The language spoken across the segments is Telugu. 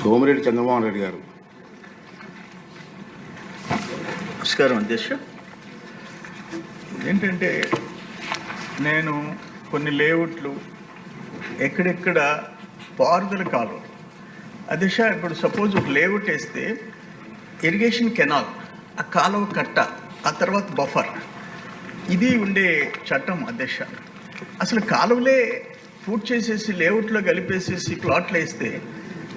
సోమిరెడ్డి చంద్రమోహన్ రెడ్డి గారు. నమస్కారం అధ్యక్ష. ఏంటంటే నేను కొన్ని లేఅవుట్లు ఎక్కడెక్కడ పారుదల కాలువ అధ్యక్ష ఇప్పుడు సపోజ్ ఒక లేఅవుట్ వేస్తే ఇరిగేషన్ కెనాల్ ఆ కాలువ కట్ట ఆ తర్వాత బఫర్ ఇది ఉండే చట్టం అధ్యక్ష. అసలు కాలువలే పూర్తి చేసేసి లేఅవుట్లో కలిపేసేసి ప్లాట్లు వేస్తే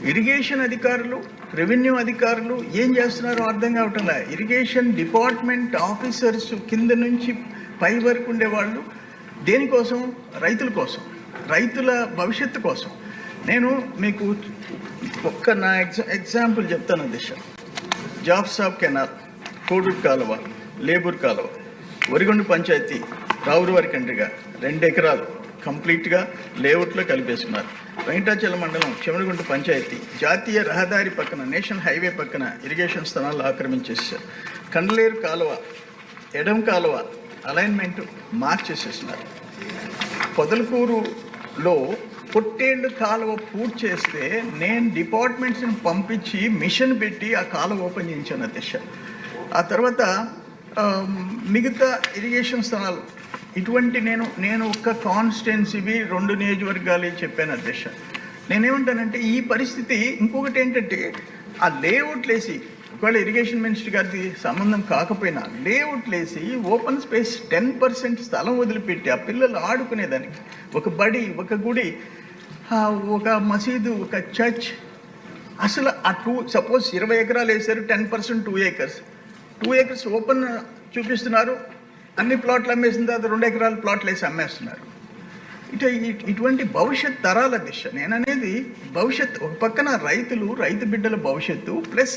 ఇరిగేషన్ అధికారులు రెవెన్యూ అధికారులు ఏం చేస్తున్నారో అర్థం కావటంలా ఇరిగేషన్ డిపార్ట్మెంట్ ఆఫీసర్స్ కింద నుంచి పై వరకు ఉండేవాళ్ళు దేనికోసం? రైతుల కోసం. రైతుల భవిష్యత్తు కోసం. నేను మీకు ఒక్క నా ఎగ్జా ఎగ్జాంపుల్ చెప్తాను దిశ. జాబ్ సాబ్ కెనాల్ కోడూరు కాలువ లేబూర్ కాలువ వరిగొండ పంచాయతీ రావురు కండ్రిగా రెండు ఎకరాలు. కంప్లీట్గా లేఅవుట్లో కలిపేస్తున్నారు. వెంకటాచలం మండలం చెమడుగుంట పంచాయతీ జాతీయ రహదారి పక్కన నేషనల్ హైవే పక్కన ఇరిగేషన్ స్థలాలు ఆక్రమించేసారు కండలేరు కాలువ ఎడం కాలువ అలైన్మెంట్ మార్చేసేస్తున్నారు. పొదలకూరులో పొట్టేళ్ళు కాలువ పూర్తి చేస్తే నేను డిపార్ట్మెంట్స్ని పంపించి మిషన్ పెట్టి ఆ కాలువ ఓపెన్ చేయించాను అధ్యక్ష. ఆ తర్వాత మిగతా ఇరిగేషన్ స్థలాలు ఇటువంటి నేను నేను ఒక్క కాన్స్టెన్సీవి రెండు నియోజకవర్గాలు చెప్పాను అధ్యక్ష నేనేమంటానంటే ఈ పరిస్థితి ఇంకొకటి ఏంటంటే ఆ లేఅవుట్లు వేసి ఒకవేళ ఇరిగేషన్ మినిస్టర్ గారిది సంబంధం కాకపోయినా లేఅవుట్లు వేసి ఓపెన్ స్పేస్ టెన్ పర్సెంట్ స్థలం వదిలిపెట్టి ఆ పిల్లలు ఆడుకునేదానికి ఒక బడి ఒక గుడి ఒక మసీదు ఒక చర్చ్ అసలు ఆ టూ సపోజ్ ఇరవై ఎకరాలు వేసారు ten percent two acres two acres open చూపిస్తున్నారు అన్ని ప్లాట్లు అమ్మేసిన తర్వాత రెండు ఎకరాల ప్లాట్లు వేసి అమ్మేస్తున్నారు. ఇటు ఇటువంటి భవిష్యత్ తరాల దిశ. నేను అనేది భవిష్యత్ ఒక పక్కన రైతులు రైతు బిడ్డల భవిష్యత్తు ప్లస్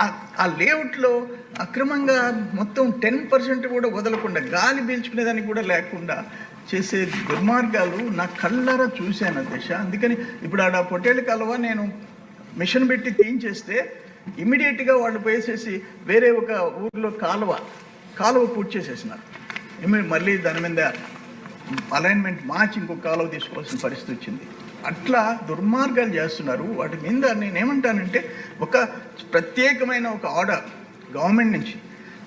ఆ- లేఅవుట్లో అక్రమంగా మొత్తం టెన్ పర్సెంట్ కూడా వదలకుండా గాలి పీల్చుకునేదానికి కూడా లేకుండా చేసే దుర్మార్గాలు నా కళ్ళారా చూశాను దిశ. అందుకని ఇప్పుడు ఆడ పొట్టేళ్ళ కాలువ నేను మిషన్ పెట్టి తీయించేస్తే ఇమీడియట్గా వాళ్ళు పోయేసేసి వేరే ఒక ఊర్లో కాలువ కాలువ పూర్తి చేసేసినారు. మళ్ళీ దాని మీద అలైన్మెంట్ మార్చి ఇంకొక కాలువ తీసుకోవాల్సిన పరిస్థితి వచ్చింది. అట్లా దుర్మార్గాలు చేస్తున్నారు. వాటి మీద నేనేమంటానంటే ఒక ప్రత్యేకమైన ఒక ఆర్డర్ గవర్నమెంట్ నుంచి.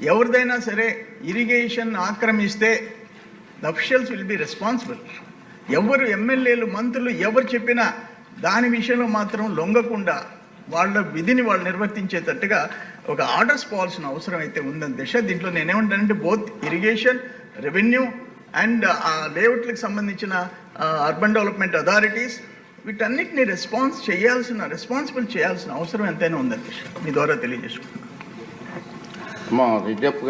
ఎవరిదైనా సరే irrigation ఆక్రమిస్తే the officials will be responsible ఎవరు ఎమ్మెల్యేలు మంత్రులు ఎవరు చెప్పినా దాని విషయంలో మాత్రం లొంగకుండా వాళ్ళ విధిని వాళ్ళు నిర్వర్తించేటట్టుగా ఒక ఆర్డర్స్ పోవాల్సిన అవసరం అయితే ఉందని దిశ దీంట్లో నేనేమంటానంటే బోత్ ఇరిగేషన్ రెవెన్యూ అండ్ ఆ లేఅవుట్లకు సంబంధించిన అర్బన్ డెవలప్మెంట్ అథారిటీస్ వీటన్నిటిని రెస్పాన్స్ చేయాల్సిన రెస్పాన్సిబుల్ చేయాల్సిన అవసరం ఎంతైనా ఉందని దిశ మీ ద్వారా తెలియజేసుకుంటున్నాను.